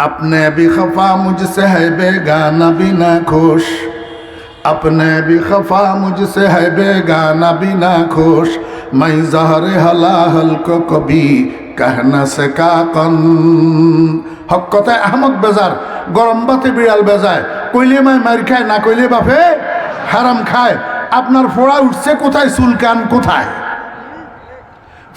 अपने भी खफा मुझसे है बेगाना भी ना खुश अपने भी खफा मुझसे है बेगाना भी ना खुश मैं जहर हलाहल को कभी कह न सका कन হক কথায় আহমদ বেজার গরম বাতে বিড়াল বেজায় কইলে মাই মার খায় না কইলে বাপে হারাম খায় আপনার ফোড়া উঠছে কোথায় চুলকান কোথায়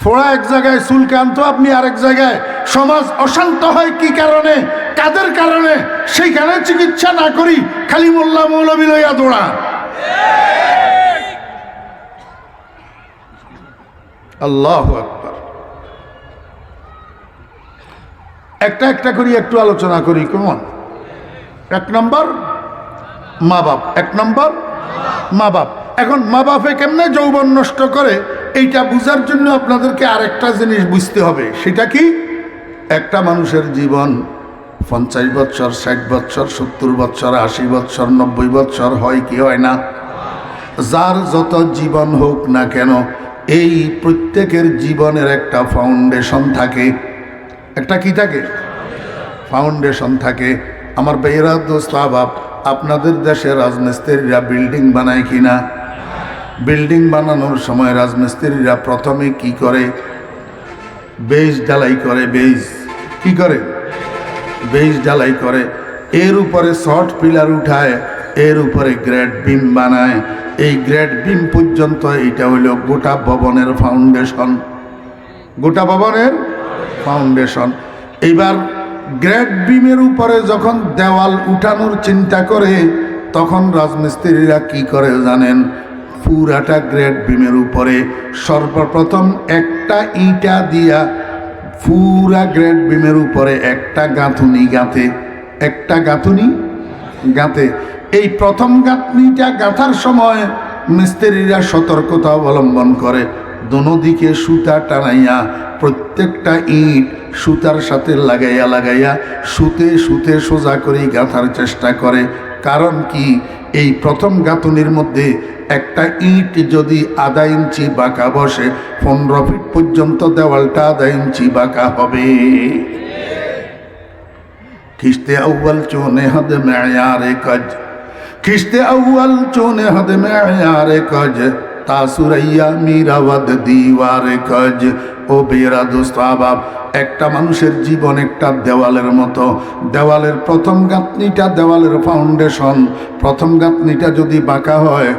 ফোড়া এক জায়গায় চুলকান তো আপনি আরেক জায়গায়। সমাজ অশান্ত হয় কি কারণে? কাদের কারণে? সেইখানে চিকিৎসা না করি খালি মোল্লা মৌলবী লইয়া দৌড়া। আল্লাহ আকবার। একটা একটা করি, একটু আলোচনা করি, কেমন? এক নম্বর, মা বাপ। এক নম্বর, মা বাপ। এখন মা বাপে কেমনে যৌবন নষ্ট করে? এইটা বুঝার জন্য আপনাদেরকে আরেকটা জিনিস বুঝতে হবে। সেটা কি? একটা মানুষের জীবন পঞ্চাশ বৎসর ষাট বৎসর সত্তর বৎসর আশি বৎসর নব্বই বৎসর হয় কি হয় না? যার যত জীবন হোক না কেন, এই প্রত্যেকের জীবনের একটা ফাউন্ডেশন থাকে। একটা কি থাকে? ফাউন্ডেশন থাকে। আমার বেয়েরা দোস্ত আবাব আপনাদের দেশে রাজমিস্ত্রিরা বিল্ডিং বানায় কিনা? বিল্ডিং বানানোর সময় রাজমিস্ত্রিরা প্রথমে কি করে? বেজ ঢালাই করে বেজ কি করে? বেজ ঢালাই করে। এর উপরে শর্ট পিলার উঠায়, এর উপরে গ্রেড বিম বানায়। এই গ্রেড বিম পর্যন্ত এইটা হইল গোটা ভবনের ফাউন্ডেশন। গোটা ভবনের ফাউন্ডেশন। এইবার গ্রেড বিমের উপরে যখন দেওয়াল উঠানোর চিন্তা করে, তখন রাজমিস্ত্রিরা কি করে জানেন? পুরাটা গ্রেড বিমের উপরে সর্বপ্রথম একটা ইটা দিয়া পুরা গ্রেড বিমের উপরে একটা গাঁথুনি গাঁথে। একটা গাঁথুনি গাঁথে। এই প্রথম গাঁথনিটা গাঁথার সময় মিস্ত্রিরা সতর্কতা অবলম্বন করে। দিকে সুতা টানাইয়া প্রত্যেকটা ইট সুতার সাথে লাগাইয়া লাগাইয়া সুতে সুতে সোজা করে গাঁথার চেষ্টা করে। কারণ কি? এই প্রথম গাঁথনির মধ্যে একটা ইট যদি আধা ইঞ্চি বাঁকা বসে, পনেরো ফিট পর্যন্ত দেওয়ালটা আধা ইঞ্চি বাঁকা হবে। খিস্তে আউ্বাল চোনে হদে মেয়ারে কজ খিস্তে আউ্বাল চোনে হদে মেয়ারে কজ। তাসুরাইয়া মিরাবাদ দিওয়ারে খজ ও বেরা দোস্ত আবাব একটা মানুষের জীবন একটা দেওয়ালের মতো। দেওয়ালের প্রথম গাঁথনিটা দেওয়ালের ফাউন্ডেশন প্রথম গাঁথনিটা যদি বাঁকা হয়,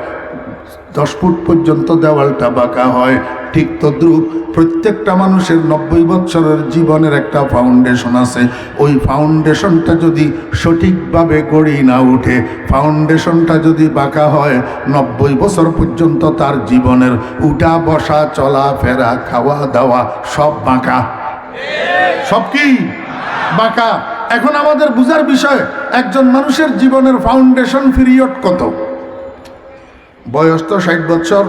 দশ ফুট পর্যন্ত দেওয়ালটা বাঁকা হয়। ঠিক তদ্রুপ প্রত্যেকটা মানুষের নব্বই বছরের জীবনের একটা ফাউন্ডেশন আছে। ওই ফাউন্ডেশনটা যদি সঠিকভাবে গড়ি না উঠে ফাউন্ডেশনটা যদি বাঁকা হয়, নব্বই বছর পর্যন্ত তার জীবনের উঠা বসা চলা ফেরা খাওয়া দাওয়া সব বাঁকা। সব কি? বাঁকা। এখন আমাদের বুঝার বিষয়, একজন মানুষের জীবনের ফাউন্ডেশন পিরিয়ড কত? বয়স তো ষাট বছর।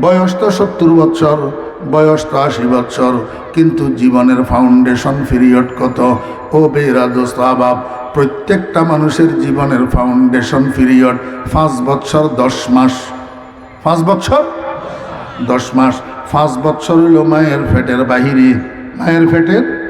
বয়স তো সত্তর বছর, বয়স তো আশি বছর, কিন্তু জীবনের ফাউন্ডেশন পিরিয়ড কত? ও বেরা দোস্ত আবাব, প্রত্যেকটা মানুষের জীবনের ফাউন্ডেশন পিরিয়ড পাঁচ বছর, দশ মাস। পাঁচ বছর? দশ মাস। পাঁচ বছর হইল মায়ের ফেটের বাহিরে। মায়ের ফেটের?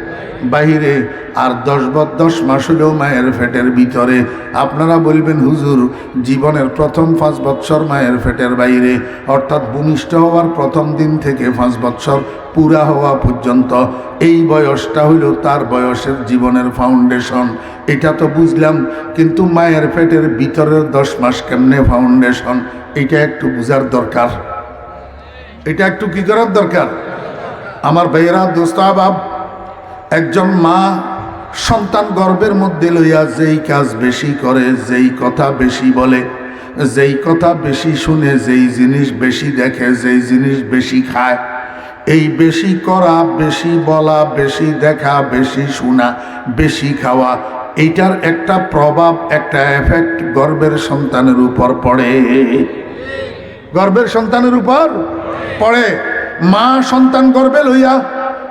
বাহিরে, আর দশ ব দশ মাস হলেও মায়ের ফেটের ভিতরে। আপনারা বলবেন, হুজুর, জীবনের প্রথম পাঁচ বৎসর মায়ের ফেটের বাইরে। অর্থাৎ ভূমিষ্ঠ হওয়ার প্রথম দিন থেকে পাঁচ বৎসর পুরা হওয়া পর্যন্ত। এই বয়সটা হইল তার বয়সের জীবনের ফাউন্ডেশন এটা তো বুঝলাম, কিন্তু মায়ের ফেটের ভিতরের দশ মাস কেমনে ফাউন্ডেশন এটা একটু বুঝার দরকার। এটা একটু কি করার দরকার? আমার ভাইয়েরা, দোস্ত আবাব একজন মা সন্তান গর্বের মধ্যে লইয়া যেই কাজ বেশি করে, যেই কথা বেশি বলে, যেই কথা বেশি শুনে, যেই জিনিস বেশি দেখে, যেই জিনিস বেশি খায়, এই বেশি করা, বেশি বলা, বেশি দেখা, বেশি শোনা, বেশি খাওয়া, এইটার একটা প্রভাব, একটা এফেক্ট গর্বের সন্তানের উপর পড়ে। গর্বের সন্তানের উপর পড়ে। মা সন্তান গর্বে লইয়া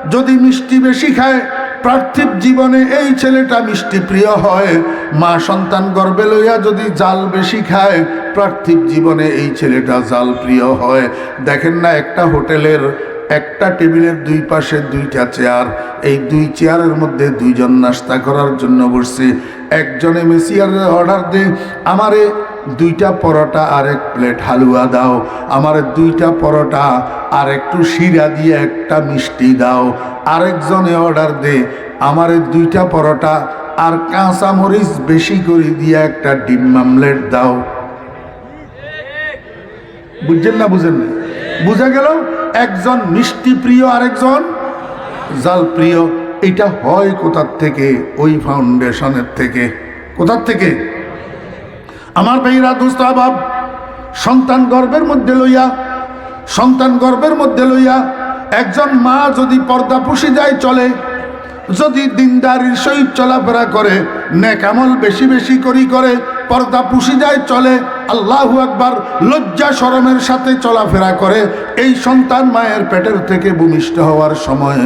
যদি মিষ্টি বেশি খায়, পার্থিব জীবনে এই ছেলেটা মিষ্টি প্রিয় হয়। মা সন্তান গর্বে লইয়া যদি জাল বেশি খায়, পার্থিব জীবনে এই ছেলেটা জাল প্রিয় হয়। দেখেন না, একটা হোটেলের একটা টেবিলের দুই পাশে দুইটা চেয়ার। এই দুই চেয়ারের মধ্যে দুইজন নাস্তা করার জন্য বসছে। একজনে মেসিয়ারের অর্ডার দে আমারে দুইটা পরোটা আর এক প্লেট হালুয়া দাও। আমার দুইটা পরোটা আর একটু শিরা দিয়ে একটা মিষ্টি দাও। আরেকজনে অর্ডার দে। আমার দুইটা পরোটা আর কাঁচা মরিচ বেশি করে দিয়ে একটা ডিম মামলেট দাও। বুঝছেন না বুঝেন না? বুঝা গেল? একজন মিষ্টি প্রিয়, আরেকজন জাল প্রিয়। এটা হয় কোথার থেকে? ওই ফাউন্ডেশনের থেকে। কোথার থেকে? আমার ভাইরা দুস্তাবাব সন্তান গর্ভের মধ্যে লইয়া, সন্তান গর্বের মধ্যে লইয়া, একজন মা যদি পর্দা পুষি যায় চলে, যদি দিনদারির সহিত চলাফেরা করে নেকামল বেশি বেশি করি করে, পর্দা পুষি যায় চলে, আল্লাহু একবার লজ্জা শরমের সাথে চলাফেরা করে, এই সন্তান মায়ের পেটের থেকে ভূমিষ্ঠ হওয়ার সময়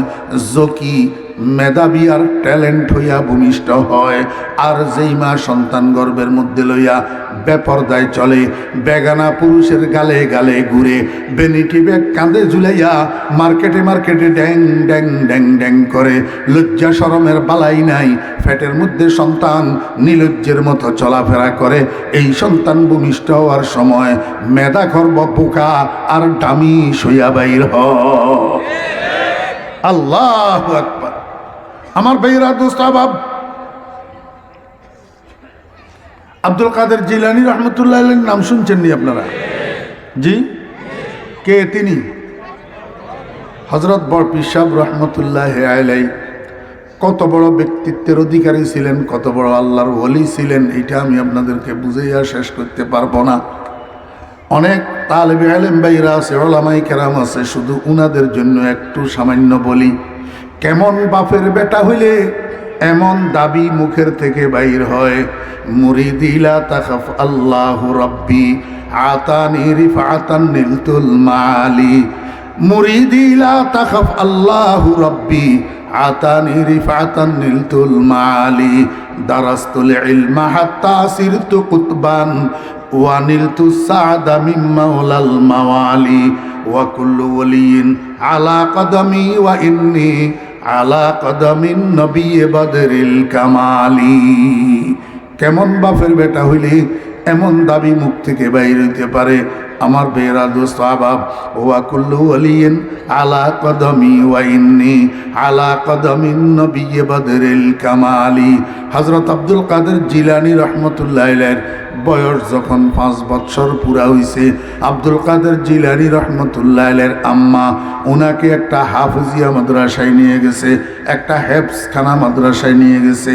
জকি মেধাবী আর ট্যালেন্ট হইয়া ভূমিষ্ঠ হয়। আর যেই মা সন্তান গর্ভের মধ্যে লইয়া বেপরদায় চলে, বেগানা পুরুষের গালে গালে ঘুরে বেনিটি ব্যাগ কাঁধে ঝুলাইয়া মার্কেটে মার্কেটে ড্যাং ড্যাং ড্যাং ড্যাং করে। লজ্জা শরমের বালাই নাই, ফ্যাটের মধ্যে সন্তান নিলজ্জের মতো চলাফেরা করে। এই সন্তান ভূমিষ্ঠ হওয়ার সময় মেধা খর্ব পোকা আর ডামি সইয়া বাইর হ আল্লাহ আমার বেইরা দোস্তাবাব আব্দুল কাদের জিলানি রহমতুল্লাহ নাম শুনছেন নি আপনারা? জি? কে তিনি? হজরত বড় পিসাব রহমতুল্লাহ আলাই কত বড় ব্যক্তিত্বের অধিকারী ছিলেন, কত বড় আল্লাহর ওলি ছিলেন এটা আমি আপনাদেরকে বুঝাইয়া শেষ করতে পারব না। অনেক তালেবে আলেম ভাইরা আছে ওলামাই কেরাম আছে, শুধু উনাদের জন্য একটু সামান্য বলি। কেমন বাপের বেটা হইলে এমন দাবি মুখের থেকে বাইর হয়? মুরিদিলা তাকাফ আল্লাহ রব্বি, আতানি রিফাতান নিলতুল মালি। মুরিদিলা তাকাফ আল্লাহ রব্বি, আতানি রিফাতান নিলতুল মালি। দারাস্তুল ইলমা হাত্তা সিরতু কুতবান কুল্লু ওয়ালিয়িন আলা কদমি ওয়া ইন্নী আলা কদমিন নবী বদরিল কামালি। কেমন বাফের বেটা হইলে এমন দাবি মুখ থেকে বাইর হইতে পারে? আমার বেরা দোস্ত আবাব ওয়া কুল্লু আলিয়েন আলা কদমি ওয়াইন্নি আলা কদমিন নবী বদরিল কামালি। হজরত আব্দুল কাদের জিলানি রহমতুল্লাহ বয়স যখন পাঁচ বছর পুরা হইছে, আব্দুল কাদের জিলানি রহমতুল্লাহ আম্মা ওনাকে একটা হাফজিয়া মাদ্রাসায় নিয়ে গেছে, একটা হেফসখানা মাদ্রাসায় নিয়ে গেছে।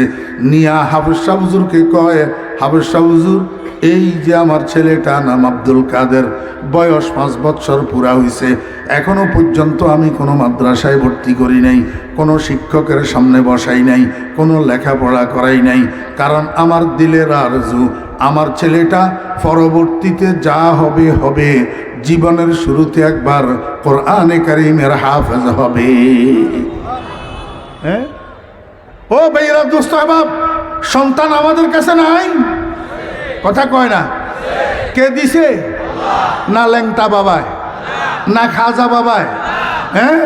নিয়া হাফিজ শাহ হুজুরকে কয়, হাফিজ শাহ হুজুর এই যে আমার ছেলেটা নাম আব্দুল কাদের, বয়স পাঁচ বছর পুরা হইছে। এখনও পর্যন্ত আমি কোনো মাদ্রাসায় ভর্তি করি নাই, কোনো শিক্ষকের সামনে বসাই নাই, কোনো লেখাপড়া করাই নাই। কারণ আমার দিলের আরজু, আমার ছেলেটা পরবর্তীতে যা হবে হবে। জীবনের শুরুতে একবার কোরআনে কারিমের হাফেজ হবে। হ্যাঁ? ও ভাইরা দোস্ত সন্তান আমাদের কাছে নাই। কথা কয় না? কে দিছে? না ল্যাংটা বাবায় না খাজা বাবায় হ্যাঁ?